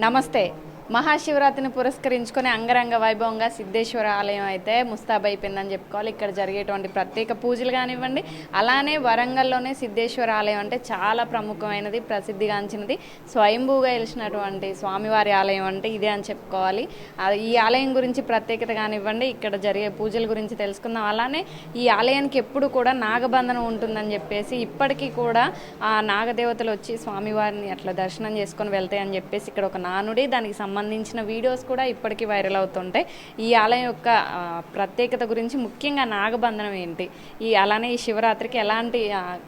నమస్తే. మహాశివరాత్రిని పురస్కరించుకొని అంగరంగ వైభవంగా సిద్ధేశ్వర ఆలయం అయితే ముస్తాబైపోయిందని చెప్పుకోవాలి. ఇక్కడ జరిగేటువంటి ప్రత్యేక పూజలు కానివ్వండి అలానే వరంగల్లోనే సిద్ధేశ్వర ఆలయం అంటే చాలా ప్రముఖమైనది ప్రసిద్ధిగాంచినది. స్వయంభూగా వెలిసినటువంటి స్వామివారి ఆలయం అంటే ఇదే అని చెప్పుకోవాలి. ఈ ఆలయం గురించి ప్రత్యేకత కానివ్వండి ఇక్కడ జరిగే పూజల గురించి తెలుసుకుందాం. అలానే ఈ ఆలయానికి ఎప్పుడు కూడా నాగబంధనం ఉంటుందని చెప్పేసి ఇప్పటికీ కూడా ఆ నాగదేవతలు వచ్చి స్వామివారిని అట్లా దర్శనం చేసుకొని వెళ్తాయని చెప్పేసి ఇక్కడ ఒక నానుడి దానికి సంబంధించిన వీడియోస్ కూడా ఇప్పటికీ వైరల్ అవుతుంటాయి. ఈ ఆలయం యొక్క ప్రత్యేకత గురించి ముఖ్యంగా నాగబంధనం ఏంటి? ఈ అలానే ఈ శివరాత్రికి ఎలాంటి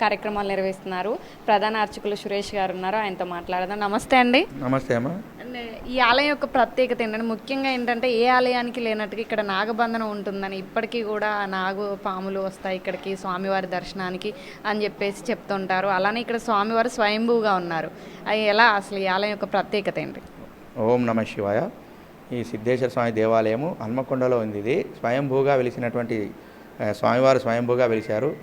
కార్యక్రమాలు నిర్వహిస్తున్నారు? ప్రధాన అర్చకులు సురేష్ గారు ఉన్నారు ఆయనతో మాట్లాడదాం. నమస్తే అండి. నమస్తే అమ్మ. ఈ ఆలయం యొక్క ప్రత్యేకత ఏంటంటే ముఖ్యంగా ఏంటంటే ఏ ఆలయానికి లేనట్టుగా ఇక్కడ నాగబంధనం ఉంటుందని ఇప్పటికీ కూడా నాగు పాములు వస్తాయి ఇక్కడికి స్వామివారి దర్శనానికి అని చెప్పేసి చెప్తుంటారు. అలానే ఇక్కడ స్వామివారు స్వయంభూగా ఉన్నారు. అది ఎలా అసలు ఈ ఆలయం యొక్క ప్రత్యేకత ఏంటి? ఓం నమ శివాయ. ఈ సిద్ధేశ్వర స్వామి దేవాలయము హన్మకొండలో ఉంది ఇది. స్వయంభూగా వెలిసినటువంటి స్వామివారు స్వయంభూగా వెలిశారు.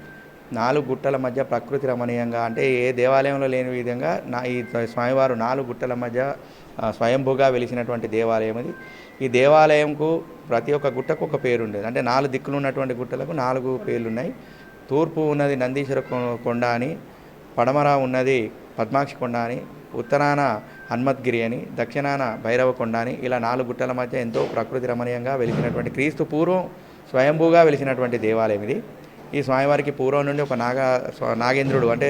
నాలుగు గుట్టల మధ్య ప్రకృతి రమణీయంగా అంటే ఏ దేవాలయంలో లేని విధంగా నా ఈ స్వామివారు నాలుగు గుట్టల మధ్య స్వయంభూగా వెలిసినటువంటి దేవాలయం ఇది. ఈ దేవాలయంకు ప్రతి ఒక్క గుట్టకు ఒక పేరు ఉండేది అంటే నాలుగు దిక్కులు ఉన్నటువంటి గుట్టలకు నాలుగు పేర్లు ఉన్నాయి తూర్పు ఉన్నది నందీశ్వర కొ- కొండ అని పడమర ఉన్నది పద్మాక్షి కొండ అని ఉత్తరాన హన్మద్గిరి అని దక్షిణాన భైరవ కొండ అని ఇలా నాలుగు గుట్టల మధ్య ఎంతో ప్రకృతి రమణీయంగా వెలిసినటువంటి క్రీస్తు పూర్వం స్వయంభూగా వెలిసినటువంటి దేవాలయం ఇది. ఈ స్వామివారికి పూర్వం నుండి ఒక నాగ నాగేంద్రుడు అంటే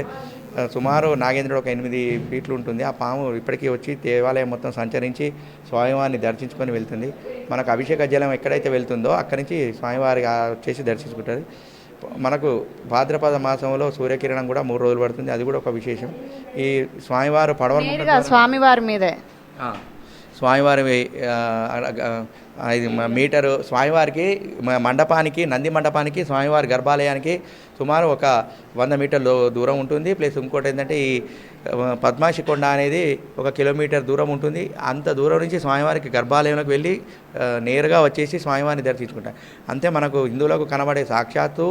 సుమారు నాగేంద్రుడు ఒక ఎనిమిది ఫీట్లు ఉంటుంది. ఆ పాము ఇప్పటికీ వచ్చి దేవాలయం మొత్తం సంచరించి స్వామివారిని దర్శించుకొని వెళ్తుంది. మనకు అభిషేక జలం ఎక్కడైతే వెళ్తుందో అక్కడి నుంచి స్వామివారి వచ్చేసి దర్శించుకుంటుంది. మనకు భాద్రపద మాసంలో సూర్యకిరణం కూడా మూడు రోజులు పడుతుంది. అది కూడా ఒక విశేషం. ఈ స్వామివారు నేరుగా స్వామివారి మీదే. స్వామివారి ఇది మీటరు స్వామివారికి మండపానికి నంది మండపానికి స్వామివారి గర్భాలయానికి సుమారు ఒక వంద మీటర్ల దూరం ఉంటుంది. ప్లస్ ఇంకోటి ఏంటంటే ఈ పద్మాక్షి కొండ అనేది ఒక కిలోమీటర్ దూరం ఉంటుంది. అంత దూరం నుంచి స్వామివారికి గర్భాలయంలోకి వెళ్ళి నేరుగా వచ్చేసి స్వామివారిని దర్శించుకుంటారు. అంతే మనకు హిందువులకు కనబడే సాక్షాత్తు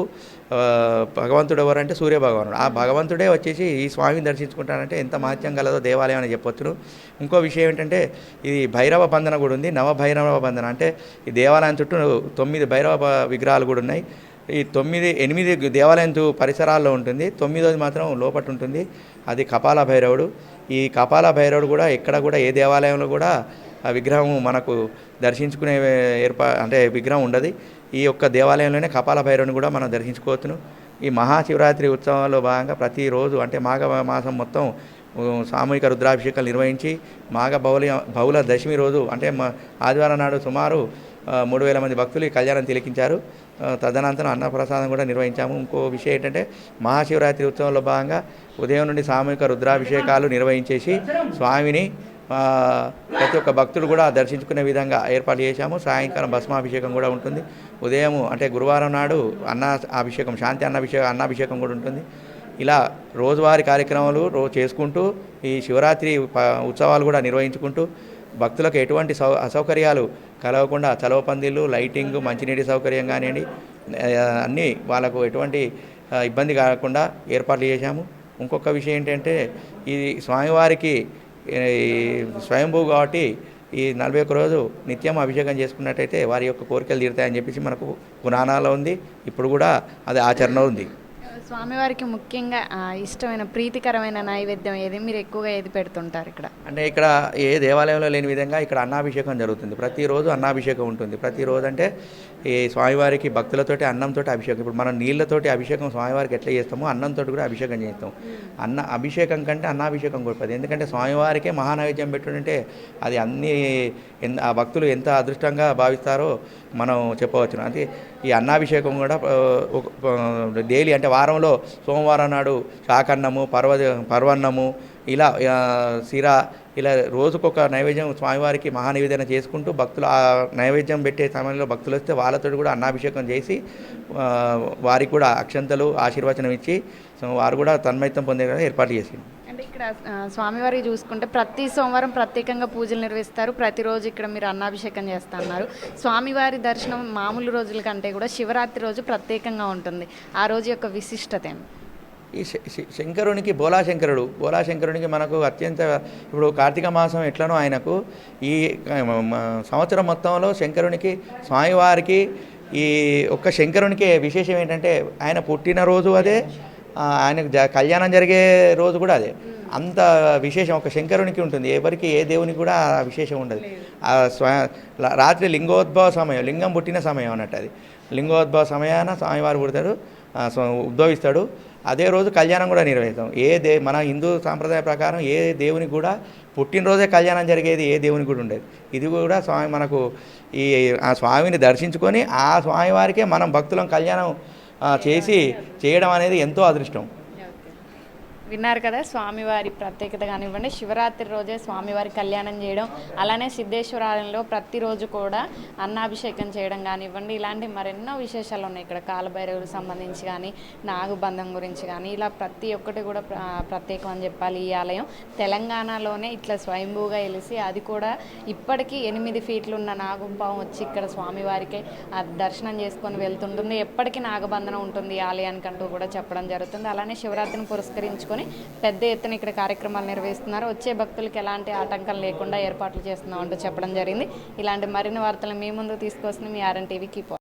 భగవంతుడు ఎవరంటే సూర్య భగవానుడు ఆ భగవంతుడే వచ్చేసి ఈ స్వామిని దర్శించుకుంటానంటే ఎంత మహత్యం గలదో దేవాలయం అని చెప్పొచ్చును. ఇంకో విషయం ఏంటంటే ఇది భైరవ బంధన కూడా ఉంది. నవ భైరవ బంధన అంటే ఈ దేవాలయం చుట్టూ తొమ్మిది భైరవ విగ్రహాలు కూడా ఉన్నాయి. ఈ తొమ్మిది ఎనిమిది దేవాలయం పరిసరాల్లో ఉంటుంది. తొమ్మిదోది మాత్రం లోపట ఉంటుంది. అది కపాల భైరవుడు. ఈ కపాల భైరవుడు కూడా ఎక్కడ కూడా ఏ దేవాలయంలో కూడా ఆ విగ్రహం మనకు దర్శించుకునే ఏర్పా అంటే విగ్రహం ఉండదు. ఈ యొక్క దేవాలయంలోనే కపాల భైరవుని కూడా మనం దర్శించుకోవచ్చును. ఈ మహాశివరాత్రి ఉత్సవంలో భాగంగా ప్రతిరోజు అంటే మాఘ మాసం మొత్తం సామూహిక రుద్రాభిషేకాలు నిర్వహించి మాఘ బౌలి బహుళ దశమి రోజు అంటే మా ఆదివారం నాడు సుమారు మూడు వేల మంది భక్తులు ఈ కళ్యాణం తిలకించారు. తదనంతరం అన్నప్రసాదం కూడా నిర్వహించాము. ఇంకో విషయం ఏంటంటే మహాశివరాత్రి ఉత్సవంలో భాగంగా ఉదయం నుండి సామూహిక రుద్రాభిషేకాలు నిర్వహించేసి స్వామిని ప్రతి ఒక్క భక్తుడు కూడా దర్శించుకునే విధంగా ఏర్పాటు చేశాము. సాయంకాలం భస్మాభిషేకం కూడా ఉంటుంది. ఉదయం అంటే గురువారం నాడు అన్న అభిషేకం శాంతి అన్నాభిషేకం అన్నాభిషేకం కూడా ఉంటుంది. ఇలా రోజువారీ కార్యక్రమాలు రో చేసుకుంటూ ఈ శివరాత్రి ఉత్సవాలు కూడా నిర్వహించుకుంటూ భక్తులకు ఎటువంటి సౌ అసౌకర్యాలు కలగకుండా చలవ పందిళ్ళు లైటింగ్ మంచినీటి సౌకర్యం కానివ్వండి అన్నీ వాళ్ళకు ఎటువంటి ఇబ్బంది కాకుండా ఏర్పాట్లు చేశాము. ఇంకొక విషయం ఏంటంటే ఇది స్వామివారికి ఈ స్వయంభూ కాబట్టి ఈ నలభై ఒక్క రోజు నిత్యం అభిషేకం చేసుకున్నట్టయితే వారి యొక్క కోరికలు తీరుతాయని చెప్పేసి మనకు పురాణాలు ఉంది. ఇప్పుడు కూడా అది ఆచరణ ఉంది. స్వామివారికి ముఖ్యంగా ఇష్టమైన ప్రీతికరమైన నైవేద్యం ఏది? మీరు ఎక్కువగా ఏది పెడుతుంటారు ఇక్కడ? అంటే ఇక్కడ ఏ దేవాలయంలో లేని విధంగా ఇక్కడ అన్నాభిషేకం జరుగుతుంది. ప్రతిరోజు అన్నాభిషేకం ఉంటుంది. ప్రతిరోజు అంటే ఈ స్వామివారికి భక్తులతోటి అన్నంతో అభిషేకం. ఇప్పుడు మనం నీళ్ళతోటి అభిషేకం స్వామివారికి ఎట్లా చేస్తామో అన్నంతో కూడా అభిషేకం చేస్తాం. అన్న అభిషేకం కంటే అన్నాభిషేకం గొప్పది. ఎందుకంటే స్వామివారికే మహానైవేద్యం పెట్టుకుంటే అది అన్ని ఎన్- ఆ భక్తులు ఎంత అదృష్టంగా భావిస్తారో మనం చెప్పవచ్చు అంటే ఈ అన్నాభిషేకం కూడా డైలీ అంటే వారంలో సోమవారం నాడు శాకన్నము పర్వ పర్వన్నము ఇలా సిర ఇలా రోజుకొక నైవేద్యం స్వామివారికి మహానివేదన చేసుకుంటూ భక్తులు ఆ నైవేద్యం పెట్టే సమయంలో భక్తులు వస్తే వాళ్ళతో కూడా అన్నాభిషేకం చేసి వారికి కూడా అక్షంతలు ఆశీర్వచనం ఇచ్చి సో వారు కూడా తన్మయత్వం పొందే ఏర్పాటు చేసింది ఇక్కడ స్వామివారి చూసుకుంటే ప్రతి సోమవారం ప్రత్యేకంగా పూజలు నిర్వహిస్తారు. ప్రతిరోజు ఇక్కడ మీరు అన్నాభిషేకం చేస్తా అన్నారు. స్వామివారి దర్శనం మామూలు రోజుల కంటే కూడా శివరాత్రి రోజు ప్రత్యేకంగా ఉంటుంది. ఆ రోజు యొక్క విశిష్టత ఏమి ఈ శంకరునికి బోలాశంకరుడు బోలాశంకరునికి మనకు అత్యంత ఇప్పుడు కార్తీక మాసం ఎట్లనో ఆయనకు ఈ సంవత్సరం మొత్తంలో శంకరునికి స్వామివారికి ఈ ఒక్క శంకరునికి విశేషం ఏంటంటే ఆయన పుట్టినరోజు అదే ఆయనకు జ కళ్యాణం జరిగే రోజు కూడా అదే. అంత విశేషం ఒక శంకరునికి ఉంటుంది. ఎవరికి ఏ దేవునికి కూడా విశేషం ఉండదు. ఆ స్వ రాత్రి లింగోద్భవ సమయం లింగం పుట్టిన సమయం అన్నట్టు అది. లింగోద్భవ సమయాన స్వామివారు పుడతాడు ఉద్భవిస్తాడు. అదే రోజు కళ్యాణం కూడా నిర్వహిస్తాం. ఏ దే మన హిందూ సాంప్రదాయ ప్రకారం ఏ దేవునికి కూడా పుట్టినరోజే కళ్యాణం జరిగేది ఏ దేవునికి కూడా ఉండేది. ఇది కూడా స్వామి మనకు ఈ ఆ స్వామిని దర్శించుకొని ఆ స్వామివారికే మనం భక్తులం కళ్యాణం చేసి చేయడం అనేది ఎంతో అదృష్టం. విన్నారు కదా స్వామివారి ప్రత్యేకత కానివ్వండి. శివరాత్రి రోజే స్వామివారి కళ్యాణం చేయడం అలానే సిద్ధేశ్వరాలయంలో ప్రతిరోజు కూడా అన్నాభిషేకం చేయడం కానివ్వండి. ఇలాంటి మరెన్నో విశేషాలు ఉన్నాయి ఇక్కడ. కాలభైరవులకు సంబంధించి కానీ నాగుబంధం గురించి కానీ ఇలా ప్రతి ఒక్కటి కూడా ప్రత్యేకం అని చెప్పాలి ఈ ఆలయం. తెలంగాణలోనే ఇట్లా స్వయంభూగా వెలిసి అది కూడా ఇప్పటికీ ఎనిమిది ఫీట్లు ఉన్న నాగుపాము వచ్చి ఇక్కడ స్వామివారికి దర్శనం చేసుకొని వెళ్తుంటుంది. ఎప్పటికీ నాగబంధనం ఉంటుంది ఈ ఆలయానికంటూ కూడా చెప్పడం జరుగుతుంది. అలానే శివరాత్రిని పురస్కరించుకొని పెద్ద ఎత్తున ఇక్కడ కార్యక్రమాలు నిర్వహిస్తున్నారు. వచ్చే భక్తులకు ఎలాంటి ఆటంకం లేకుండా ఏర్పాట్లు చేస్తున్నామంటూ చెప్పడం జరిగింది. ఇలాంటి మరిన్ని వార్తలు మీ ముందు తీసుకొస్తున్న మీ ఆర్ఎన్ టీవీ కీప్